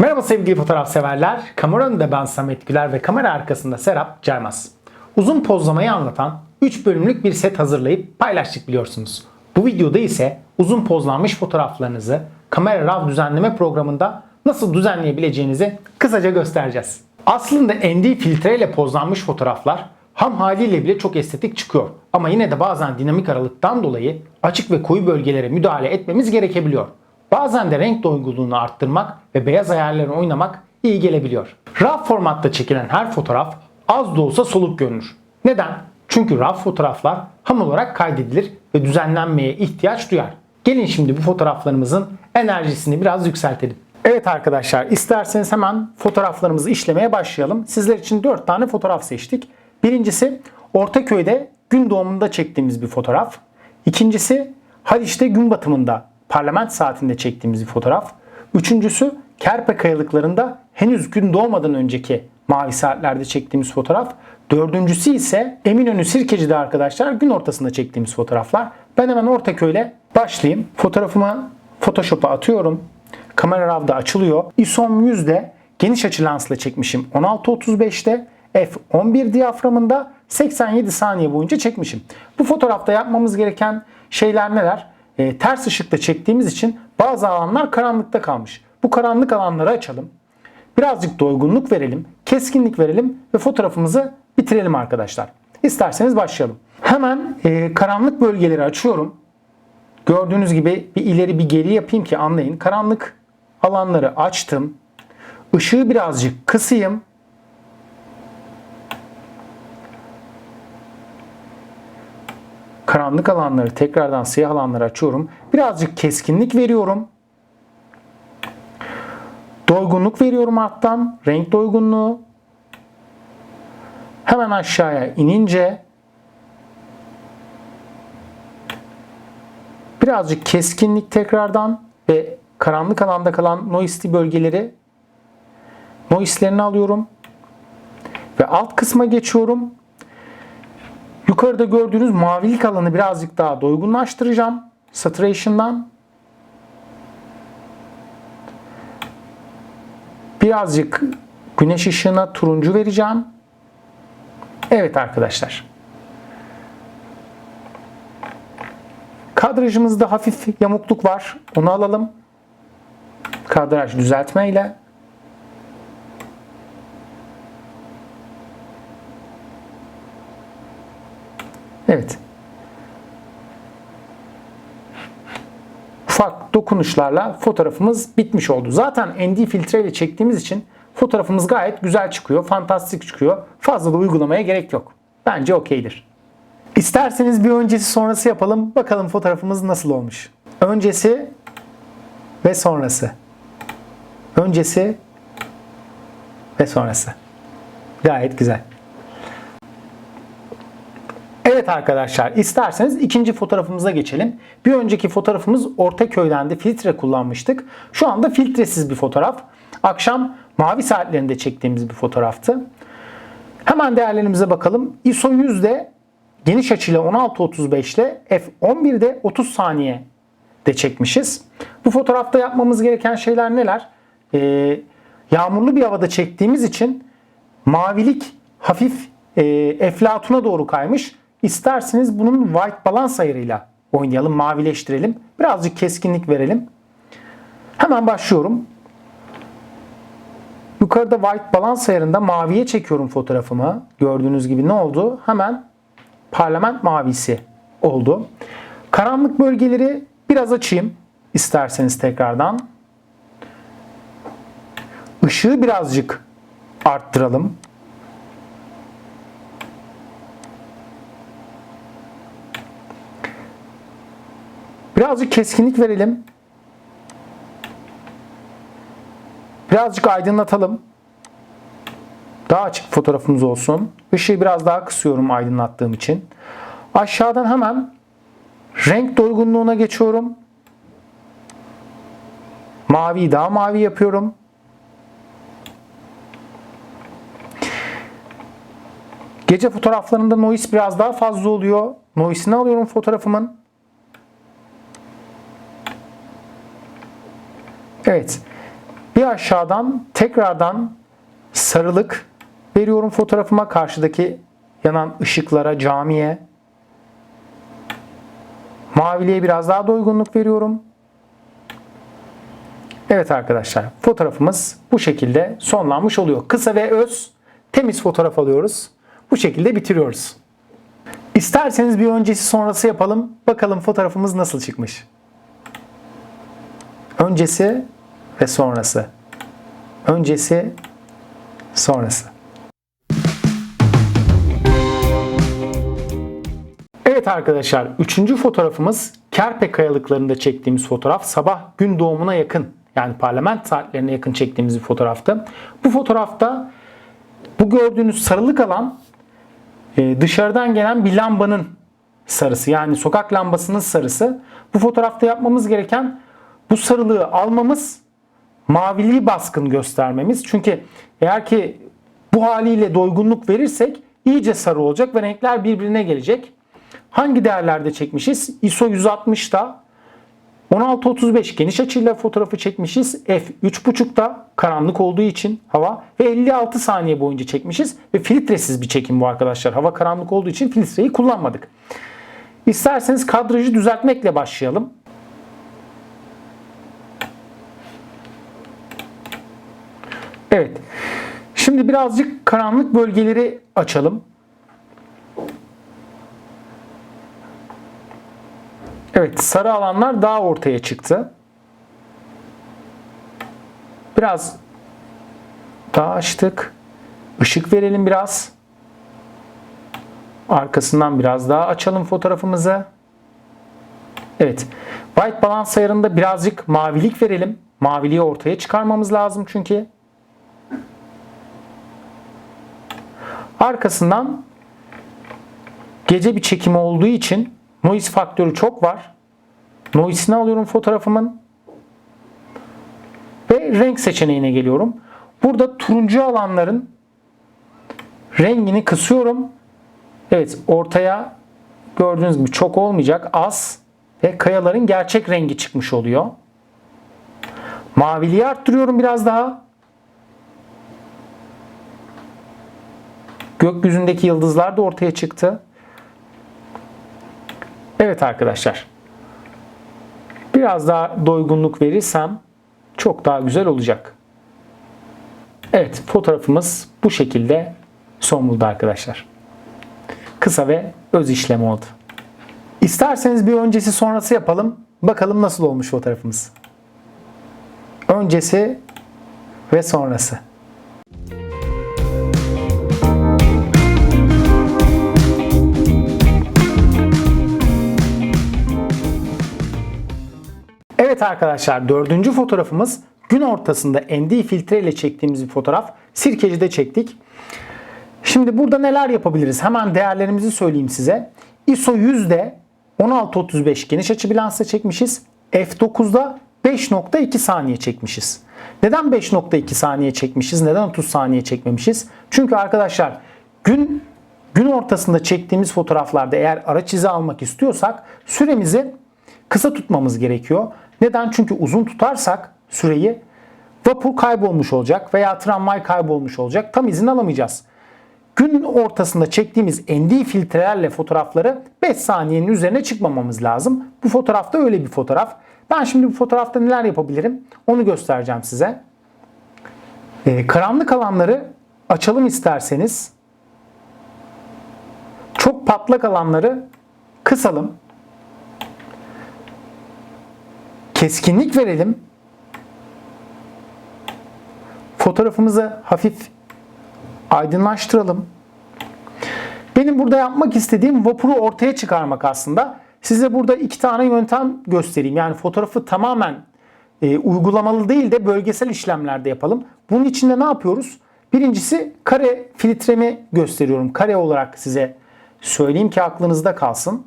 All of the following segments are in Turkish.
Merhaba sevgili fotoğraf severler. Kamera önünde ben Samet Güler ve kamera arkasında Serap Caymaz. Uzun pozlamayı anlatan 3 bölümlük bir set hazırlayıp paylaştık biliyorsunuz. Bu videoda ise uzun pozlanmış fotoğraflarınızı kamera RAW düzenleme programında nasıl düzenleyebileceğinizi kısaca göstereceğiz. Aslında ND filtreyle pozlanmış fotoğraflar ham haliyle bile çok estetik çıkıyor. Ama yine de bazen dinamik aralıktan dolayı açık ve koyu bölgelere müdahale etmemiz gerekebiliyor. Bazen de renk doyguluğunu arttırmak ve beyaz ayarlarını oynamak iyi gelebiliyor. RAW formatta çekilen her fotoğraf az da olsa soluk görünür. Neden? Çünkü RAW fotoğraflar ham olarak kaydedilir ve düzenlenmeye ihtiyaç duyar. Gelin şimdi bu fotoğraflarımızın enerjisini biraz yükseltelim. Evet arkadaşlar isterseniz hemen fotoğraflarımızı işlemeye başlayalım. Sizler için 4 tane fotoğraf seçtik. Birincisi Ortaköy'de gün doğumunda çektiğimiz bir fotoğraf. İkincisi Haliç'te gün batımında parlament saatinde çektiğimiz bir fotoğraf. Üçüncüsü Kerpe kayalıklarında henüz gün doğmadan önceki mavi saatlerde çektiğimiz fotoğraf. Dördüncüsü ise Eminönü Sirkeci'de arkadaşlar gün ortasında çektiğimiz fotoğraflar. Ben hemen Ortaköy'le başlayayım. Fotoğrafımı Photoshop'a atıyorum. Kamera RAW'da açılıyor. ISO'm 100'de geniş açı lensle çekmişim 16-35'te. f11 diyaframında 87 saniye boyunca çekmişim. Bu fotoğrafta yapmamız gereken şeyler neler? E, ters ışıkta çektiğimiz için bazı alanlar karanlıkta kalmış. Bu karanlık alanları açalım. Birazcık doygunluk verelim, keskinlik verelim ve fotoğrafımızı bitirelim arkadaşlar. İsterseniz başlayalım. Hemen e, karanlık bölgeleri açıyorum. Gördüğünüz gibi bir ileri bir geri yapayım ki anlayın. Karanlık alanları açtım. Işığı birazcık kısayım. Karanlık alanları tekrardan siyah alanları açıyorum. Birazcık keskinlik veriyorum. Doygunluk veriyorum alttan. Renk doygunluğu. Hemen aşağıya inince birazcık keskinlik tekrardan ve karanlık alanda kalan noisy bölgeleri noise'lerini alıyorum. Ve alt kısma geçiyorum. Yukarıda gördüğünüz mavilik alanı birazcık daha doygunlaştıracağım. Saturation'dan. Birazcık güneş ışığına turuncu vereceğim. Evet arkadaşlar. Kadrajımızda hafif yamukluk var. Onu alalım. Kadraj düzeltme ile. Evet. Ufak dokunuşlarla fotoğrafımız bitmiş oldu. Zaten ND filtre ile çektiğimiz için fotoğrafımız gayet güzel çıkıyor, fantastik çıkıyor. Fazla da uygulamaya gerek yok. Bence okeydir. İsterseniz bir öncesi sonrası yapalım. Bakalım fotoğrafımız nasıl olmuş. Öncesi ve sonrası. Öncesi ve sonrası. Gayet güzel. Evet arkadaşlar isterseniz ikinci fotoğrafımıza geçelim. Bir önceki fotoğrafımız Ortaköy'den de filtre kullanmıştık. Şu anda filtresiz bir fotoğraf. Akşam mavi saatlerinde çektiğimiz bir fotoğraftı. Hemen değerlerimize bakalım. ISO 100'de geniş açıyla 16-35 ile f11'de 30 saniye de çekmişiz. Bu fotoğrafta yapmamız gereken şeyler neler? Ee, yağmurlu bir havada çektiğimiz için mavilik hafif e, eflatuna doğru kaymış. İsterseniz bunun white balance ayarıyla oynayalım, mavileştirelim. Birazcık keskinlik verelim. Hemen başlıyorum. Yukarıda white balance ayarında maviye çekiyorum fotoğrafımı. Gördüğünüz gibi ne oldu? Hemen parlament mavisi oldu. Karanlık bölgeleri biraz açayım isterseniz tekrardan. Işığı birazcık arttıralım. Birazcık keskinlik verelim. Birazcık aydınlatalım. Daha açık fotoğrafımız olsun. Işığı biraz daha kısıyorum aydınlattığım için. Aşağıdan hemen renk doygunluğuna geçiyorum. Maviyi daha mavi yapıyorum. Gece fotoğraflarında noise biraz daha fazla oluyor. Noise'ini alıyorum fotoğrafımın. Evet. Bir aşağıdan tekrardan sarılık veriyorum fotoğrafıma karşıdaki yanan ışıklara, camiye. Maviliğe biraz daha doygunluk veriyorum. Evet arkadaşlar fotoğrafımız bu şekilde sonlanmış oluyor. Kısa ve öz temiz fotoğraf alıyoruz. Bu şekilde bitiriyoruz. İsterseniz bir öncesi sonrası yapalım. Bakalım fotoğrafımız nasıl çıkmış. Öncesi ve sonrası. Öncesi, sonrası. Evet arkadaşlar, üçüncü fotoğrafımız Kerpe kayalıklarında çektiğimiz fotoğraf. Sabah gün doğumuna yakın, yani parlament saatlerine yakın çektiğimiz bir fotoğraftı. Bu fotoğrafta bu gördüğünüz sarılık alan e, dışarıdan gelen bir lambanın sarısı. Yani sokak lambasının sarısı. Bu fotoğrafta yapmamız gereken bu sarılığı almamız maviliği baskın göstermemiz. Çünkü eğer ki bu haliyle doygunluk verirsek iyice sarı olacak ve renkler birbirine gelecek. Hangi değerlerde çekmişiz? ISO 160'da 16-35 geniş açıyla fotoğrafı çekmişiz. F3.5'da karanlık olduğu için hava ve 56 saniye boyunca çekmişiz. Ve filtresiz bir çekim bu arkadaşlar. Hava karanlık olduğu için filtreyi kullanmadık. İsterseniz kadrajı düzeltmekle başlayalım. Evet. Şimdi birazcık karanlık bölgeleri açalım. Evet, sarı alanlar daha ortaya çıktı. Biraz daha açtık. Işık verelim biraz. Arkasından biraz daha açalım fotoğrafımızı. Evet. White balance ayarında birazcık mavilik verelim. Maviliği ortaya çıkarmamız lazım çünkü. Arkasından gece bir çekimi olduğu için noise faktörü çok var. Noise'ini alıyorum fotoğrafımın. Ve renk seçeneğine geliyorum. Burada turuncu alanların rengini kısıyorum. Evet ortaya gördüğünüz gibi çok olmayacak az ve kayaların gerçek rengi çıkmış oluyor. Maviliği arttırıyorum biraz daha. Gökyüzündeki yıldızlar da ortaya çıktı. Evet arkadaşlar. Biraz daha doygunluk verirsem çok daha güzel olacak. Evet fotoğrafımız bu şekilde son buldu arkadaşlar. Kısa ve öz işlem oldu. İsterseniz bir öncesi sonrası yapalım. Bakalım nasıl olmuş fotoğrafımız. Öncesi ve sonrası. Evet arkadaşlar dördüncü fotoğrafımız gün ortasında ND filtre ile çektiğimiz bir fotoğraf. Sirkeci'de çektik. Şimdi burada neler yapabiliriz? Hemen değerlerimizi söyleyeyim size. ISO 100'de 16-35 geniş açı bilansla çekmişiz. F9'da 5.2 saniye çekmişiz. Neden 5.2 saniye çekmişiz? Neden 30 saniye çekmemişiz? Çünkü arkadaşlar gün gün ortasında çektiğimiz fotoğraflarda eğer araç izi almak istiyorsak süremizi kısa tutmamız gerekiyor. Neden? Çünkü uzun tutarsak süreyi vapur kaybolmuş olacak veya tramvay kaybolmuş olacak. Tam izin alamayacağız. Gün ortasında çektiğimiz ND filtrelerle fotoğrafları 5 saniyenin üzerine çıkmamamız lazım. Bu fotoğrafta öyle bir fotoğraf. Ben şimdi bu fotoğrafta neler yapabilirim onu göstereceğim size. Ee, karanlık alanları açalım isterseniz. Çok patlak alanları kısalım. Keskinlik verelim. Fotoğrafımızı hafif aydınlaştıralım. Benim burada yapmak istediğim vapuru ortaya çıkarmak aslında. Size burada iki tane yöntem göstereyim. Yani fotoğrafı tamamen e, uygulamalı değil de bölgesel işlemlerde yapalım. Bunun için de ne yapıyoruz? Birincisi kare filtremi gösteriyorum. Kare olarak size söyleyeyim ki aklınızda kalsın.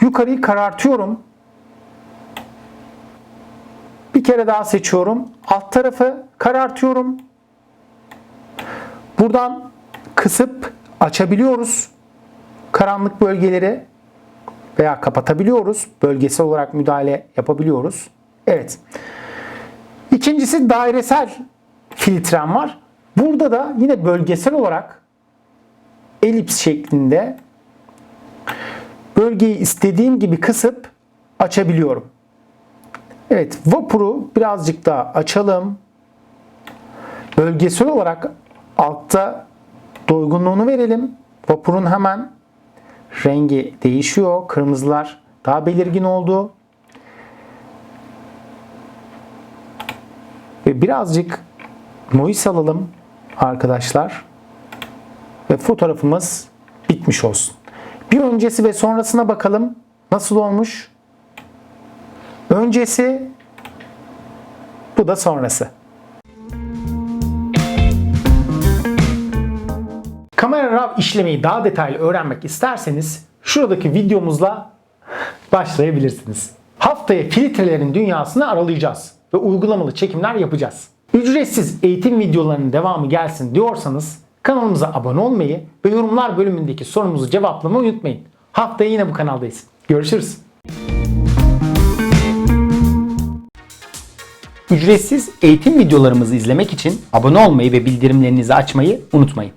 Yukarıyı karartıyorum. Bir kere daha seçiyorum. Alt tarafı karartıyorum. Buradan kısıp açabiliyoruz. Karanlık bölgeleri veya kapatabiliyoruz. Bölgesel olarak müdahale yapabiliyoruz. Evet. İkincisi dairesel filtrem var. Burada da yine bölgesel olarak elips şeklinde bölgeyi istediğim gibi kısıp açabiliyorum. Evet, vapuru birazcık daha açalım. Bölgesel olarak altta doygunluğunu verelim. Vapurun hemen rengi değişiyor. Kırmızılar daha belirgin oldu. Ve birazcık noise alalım arkadaşlar. Ve fotoğrafımız bitmiş olsun. Bir öncesi ve sonrasına bakalım. Nasıl olmuş? Öncesi bu da sonrası. Kamera RAW işlemeyi daha detaylı öğrenmek isterseniz şuradaki videomuzla başlayabilirsiniz. Haftaya filtrelerin dünyasını aralayacağız ve uygulamalı çekimler yapacağız. Ücretsiz eğitim videolarının devamı gelsin diyorsanız kanalımıza abone olmayı ve yorumlar bölümündeki sorumuzu cevaplamayı unutmayın. Haftaya yine bu kanaldayız. Görüşürüz. Ücretsiz eğitim videolarımızı izlemek için abone olmayı ve bildirimlerinizi açmayı unutmayın.